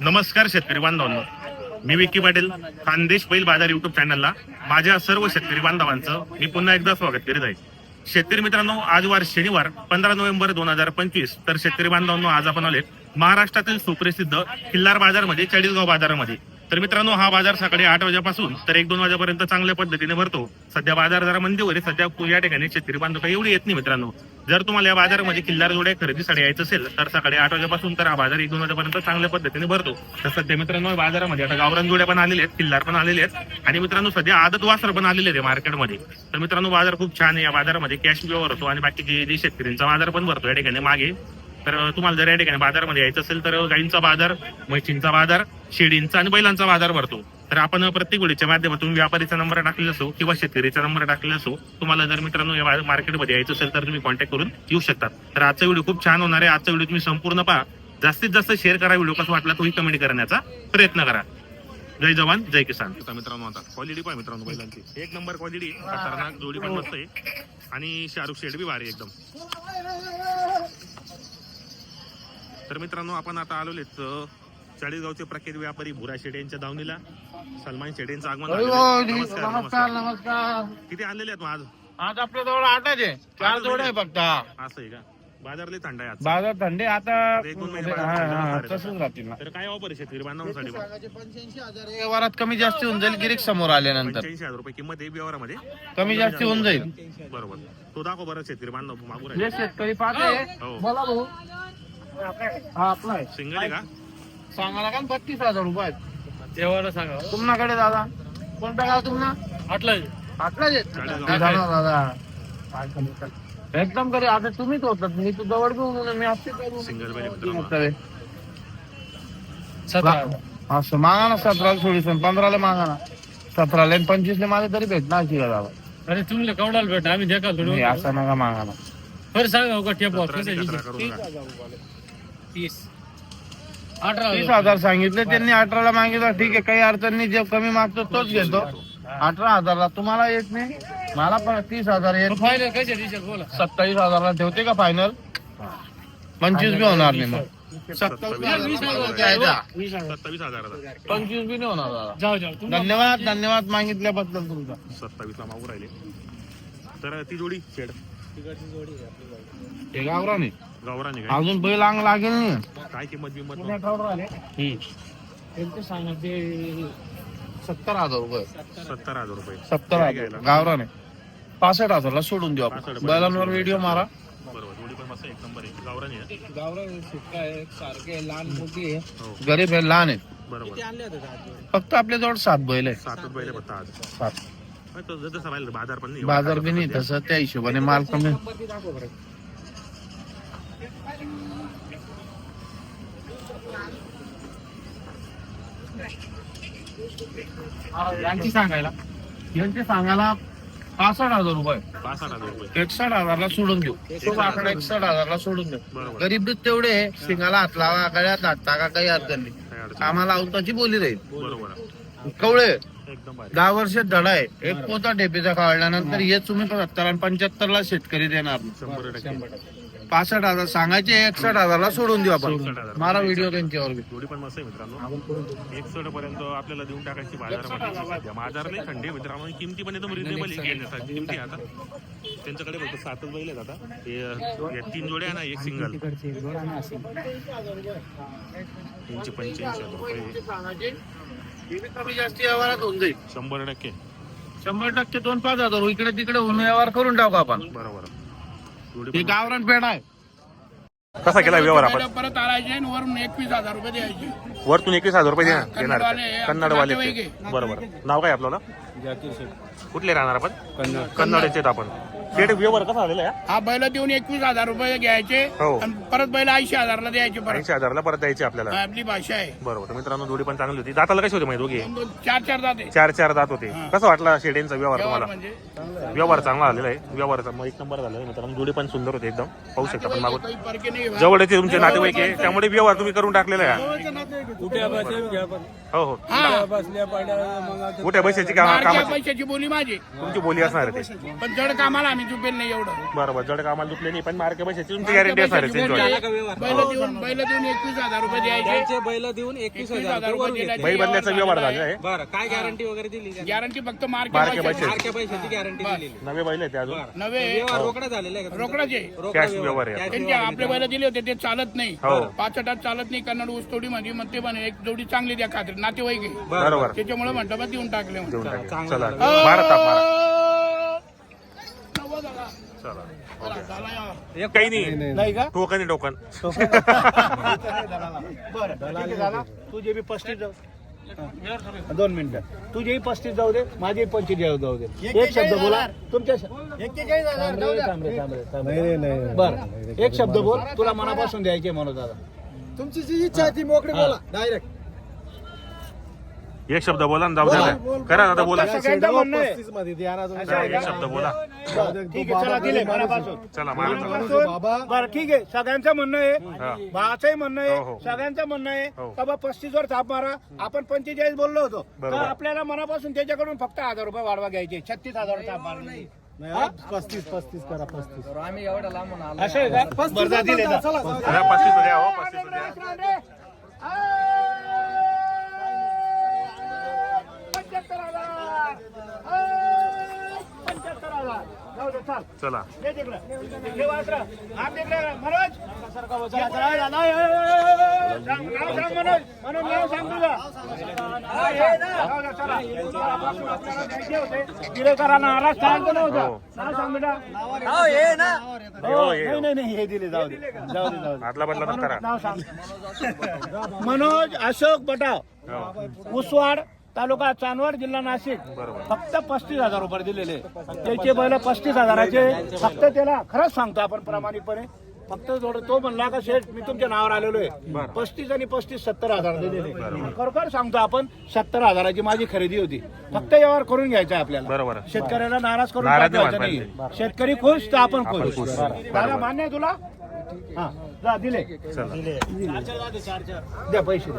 नमस्कार शेतकरी बांधवांनो. मी विकी पाटील खानदेश बैल बाजार युट्यूब चॅनलला माझ्या सर्व शेतकरी बांधवांचं मी पुन्हा एकदा स्वागत करीत आहे. शेतकरी मित्रांनो आज वार शनिवार पंधरा नोव्हेंबर दोन हजार पंचवीस. तर शेतकरी बांधवांनो आज आपण आले महाराष्ट्रातील सुप्रसिद्ध किल्लार बाजारमध्ये चाळीसगाव बाजारामध्ये. तर मित्रांनो हा बाजार सकाळी आठ वाजेपासून तर एक दोन वाजेपर्यंत चांगल्या पद्धतीने भरतो. सध्या बाजार जरा मंदीवर आहे सध्या या ठिकाणी शेतकरी बांधव काही एवढी येत नाही मित्रांनो. जर तुम्हाला या बाजारामध्ये किल्लार जोड्या खरेदीसाठी यायचं असेल तर सकाळी आठ वाजेपासून तर हा बाजार एक दोन वाजेपर्यंत चांगल्या पद्धतीने भरतो. तर सध्या मित्रांनो बाजारामध्ये आता गावरान जोड्या पण आलेल्या आहेत किल्लार पण आलेले आहेत. आणि मित्रांनो सध्या आदत वासर पण आलेले आहेत मार्केटमध्ये. तर मित्रांनो बाजार खूप छान आहे. या बाजारामध्ये कॅश व्यवहार होतो आणि बाकीचे जे शेतकऱ्यांचा बाजार पण भरतो या ठिकाणी मागे. तर तुम्हाला जर या ठिकाणी बाजारमध्ये यायचं असेल तर गाईंचा बाजार म्हशींचा बाजार शेळींचा आणि बैलांचा बाजार भरतो. तर आपण प्रत्येक वेळीच्या माध्यमातून व्यापारीचा नंबर टाकलेला असो किंवा शेतकरीचा नंबर टाकलेला असो तुम्हाला जर मित्रांनो या मार्केटमध्ये यायचं असेल तर तुम्ही कॉन्टॅक्ट करून येऊ शकतात तर आजचा व्हिडिओ खूप छान होणार आहे. आजचा व्हिडिओ तुम्ही संपूर्ण पहा. जास्तीत जास्त शेअर करा व्हिडिओ कसं वाटला तोही कमेंट करण्याचा प्रयत्न करा. जय जवान जय किसान. मित्रांनो आता क्वालिटी पण मित्रांनो बैलांची. एक नंबर क्वालिटी खतरनाक जोडी पण मस्त आहे. आणि शाहरुख शेड बी भारी एकदम. तर मित्रांनो आपण आता आलोलेच चाळीसगावचे प्रख्यात व्यापारी भुरा शेडे यांच्या दावणीला. सलमान शेडे यांचं आगमन झालेलं आहे. नमस्कार नमस्कार नमस्कार. नमस्कार. किती आणलेले आहेत मग आज? आज आपल्या जवळ आठच आहे. चार जोड आहे फक्त. असं आहे का? बाजार लय थंड आहे आज. बाजार थंडे आता एक दोन महिने हा, बाजार थंड हा, असणार आहे. तसंच राहतील ना. तर काय ऑफर आहे शेतकरी बांधवांसाठी? मग? पंच्याऐंशी हजार व्यवहारात कमी जास्त होऊन जाईल गिरीक समोर आल्यानंतर. पंच्याऐंशी हजार रुपये किंमत आहे व्यवहारामध्ये. कमी जास्त होऊन जाईल. बरोबर. तो दाखव बरं शेतकरी बांधव मागू जे शेतकरी पाहते. हो. बोला भाऊ. हा आपला आहे. सिंगल आहे का? सांगायला का बत्तीस हजार रुपये तेव्हा सांगा. तुमच्याकडे दादा? कोणता गाव आटला चाळीसगाव. दादा. दादा एकदम करी. आता तुम्हीच होतात. मी तू जवळ घेऊन मी असते सिंगल बैल आहे मित्रांनो. असं मागा ना सतराला सोडीस पंधराला मागा ना. सतराला आणि पंचवीसला माझे तरी भेटणार अशी का दादा. अरे तुम्ही कवडाल भेट आम्ही देखा थोडं नाही, असं नका मागा ना. बरं सांगा का टेप सतरा आणि सतरा करून टाका. तीस. अठरा तीस हजार. सांगितले. त्यांनी अठराला मागितलं. ठीक आहे काही अडचण नाही. जे कमी मागतो तोच घेतो. अठरा हजारला. तुम्हाला येत नाही? मला पण तीस हजार येत फायनल कशा दिशेत बोला. सत्तावीस हजारला ठेवते का फायनल पंचवीस बी होणार नाही मग. सत्तावीस हजाराचा. पंचवीस बी नाही होणार दादा. जाऊ जाऊ. तुम्ही धन्यवाद धन्यवाद मागितल्याबद्दल तुमचा. सत्तावीस ला मागू राहिले. तर ती जोडी शेड. हे गावरा नाही गावराने काय? अजून बैल अंग लागेल नाही. काय किंमत बिंमत? त्यांचे सत्तर हजार रुपये. सत्तर हजार रुपये. सत्तर हजार. गावरा नाही पासष्ट हजारला सोडून देऊ आपण. 65 बैलांवर व्हिडिओ मारा. बरोबर. जोडी पण मस्त एक नंबर आहे. गावराने सारखे लहान मोठी आहे. हो. गरीब आहे लहान आहे. बरोबर. फक्त आपल्या जवळ सात बैल? आहे. सातच बैल फक्त आज. सात. पण तो जसं पाहिलं बाजार पण नाही. बाजार बी नाही तसं. त्या हिशोबाने माल कमी. यांची सांगायला. यांची सांगायला पासष्ट हजार रुपये. हजार एकसष्ट हजारला सोडून देऊ. तो आकडा एकसष्ट हजारला सोडून देऊ. बरोबर. गरीब तेवढे आहे, शिंगाला हात लावा गळ्यात हात टाका काही अडचण नाही. अडचण आम्हाला अवताची बोली राहील. बरोबर कवळे. एकदम भारी. दहा वर्ष धडा आहे. एक पोता ढेपीचा काढल्यानंतर हे. तुम्ही सत्तर आणि पंच्याहत्तर ला शेतकरी देणार. शंभर टक्के. पासष्ट हजार सांगायचे एकसष्ट हजारला सोडून देऊ आपण. 61,000. मारा व्हिडिओ त्यांच्यावर बी. जोडी पण मस्त आहे मित्रांनो. एक पर्यंत आपल्याला देऊन टाकायची बाजारामध्ये सध्या बाजार नाही थंडी आहे मित्रांनो. आणि किमती पण एकदम आहे. घेण्यासाठी किमती आता. त्यांच्याकडे फक्त सातच बैल आहेत आता. हे अं, या तीन जोड्या ना एक सिंगल तीनशे पंच्याऐंशी हजार रुपये. हे बी कमी जास्ती व्यवहारात होऊन जाईल. शंभर टक्के. शंभर टक्के दोन पाच हजार. इकडे तिकडे होऊन व्यवहार करून टाकू आपण. बरोबर. ही गावरान पेढा आहे. कसा केला व्यवहार आपण? परत आणायचे आणि वरून एकवीस हजार रुपये द्यायचे. वरतून एकवीस हजार रुपये देणार देणार कन्नडवाले, कन्नडवाले नातेवाईक ते. बरोबर. नाव काय आपल्याला कुठले राहणार आपण? कन्नडचे आपण. व्यवहार कसा आलेला आहे? हा बैल देऊन एकवीस हजार रुपये घ्यायचे हो. आणि परत बैल ऐंशी हजारला द्यायचे परत. ऐंशी हजारला परत द्यायचे आपल्याला. आपली भाषा आहे. बरोबर तर मित्रांनो जोडी पण चांगली होती. दाताला कशी होती माहिती दोघे? दोन दोन चार चार जाते चार चार दात होते. कसं वाटला शेडेंचा व्यवहार व्यवहार तुम्हाला म्हणजे? व्यवहार चांगला आलेला आहे. व्यवहारचा मग एक नंबर झाला आहे. मित्रांनो जोडी पण सुंदर होते एकदम. पाहू शकता पण मागून. काही फरक नाही जवळचे तुमचे नातेवाईक आहे त्यामुळे व्यवहार तुम्ही करून टाकलेला आहे. हो हो. कुठे पैशाची का? बारक्या कामाची? पैशाची बोली माझी. तुमची बोली असणार आहे ते. पण जड कामाला आम्ही चुपेल नाही एवढं. बरोबर जड कामाला दुखले नाही पण मार्के पैशाची तुमची गॅरंटी असणार आहे त्यांच्यावर. बैल देऊन बैल देऊन एकवीस हजार रुपये द्यायचे. त्यांचे बैल देऊन एकवीस हजार रुपये वरून. बैल बदल्याचा व्यवहार झाला आहे बरं काय गॅरंटी वगैरे दिली? गॅरंटी फक्त मार्के मार्केट पैसे सारख्या पैशाची गॅरंटी दिलेली. नवे बैल आहे ते अजून. नवे. व्यवहार रोकडा झालेला आहे का तुमचा? रोकडाचे. रोकडा कॅश व्यवहार. आहे. त्यांचे व्यवहार आपले बैल दिले होते ते चालत नाही. हो. पाच हटात चालत नाही कन्नड ऊसतोडी मध्ये मग ते म्हणे एक जोडी चांगली द्या खात्री नातेवाईक आहे. बरोबर त्याच्यामुळे म्हटलं बा देऊन टाकले म्हणून. देऊन टाकेल. चला. मारा ताप मारा. चला. काही नाही. नाही का टोकन आहे टोकन. बरं ठीक आहे दादा. तुझे बी पस्तीस जाऊ. दोन मिनिटं. तुझेही पस्तीस जाऊ दे माझे पंचेचाळीस जाऊ दे. एक शब्द बोला. तुमच्या बरं. एक शब्द बोल. तुला मनापासून द्यायचे म्हणून दादा. तुमची जी इच्छा आहे ती मोकळी बोला डायरेक्ट एक शब्द बोला ना जाऊ द्या. करा दादा बोला. सगळ्यांचं म्हणणं आहे पस्तीसमध्ये द्या ना तुम्ही. चला, एक शब्द बोला. ठीक आहे चला दिले मनापासून चला मारा ताप. मनापासून. बरं ठीक आहे सगळ्यांचं म्हणणं आहे. हा. भावाचंही म्हणणं हो, हो. आहे सगळ्यांचं म्हणणं आहे. हो. का बा पस्तीस वर थाप मारा. आपण पंचेचाळीस बोललो होतो. तर बरोबर. आपल्याला मनापासून त्याच्याकडून फक्त हजार रुपये वाढवा घ्यायचे. छत्तीस हजार थाप मारण्याची नाही, पस्तीस पस्तीस करा पस्तीस. असं आहे का? बरं, जा, दिले जा. द्या, पस्तीस द्या हो पस्तीस द्या बदला नको करा. सांग. मनोज अशोक बटाव. हो. उसवाड तालुका चांदवड जिल्हा नाशिक. फक्त पस्तीस हजार रुपये दिलेले. त्याचे बैल पस्तीस हजाराचे. फक्त त्याला खरंच सांगतो आपण प्रामाणिकपणे. फक्त थोडं तो म्हणला का शेठ मी तुमच्या नावावर आलेलो आहे. पस्तीस आणि पस्तीस सत्तर हजार दिलेले. खरोखर सांगतो आपण सत्तर हजाराची माझी खरेदी होती. फक्त व्यवहार करून घ्यायचा आहे आपल्याला. बरोबर शेतकऱ्याला नाराज करून पाठवायचं नाही. शेतकरी खुश तर आपण खुश. दादा मान्य आहे तुला? हा. जा दिले. द्या पैसे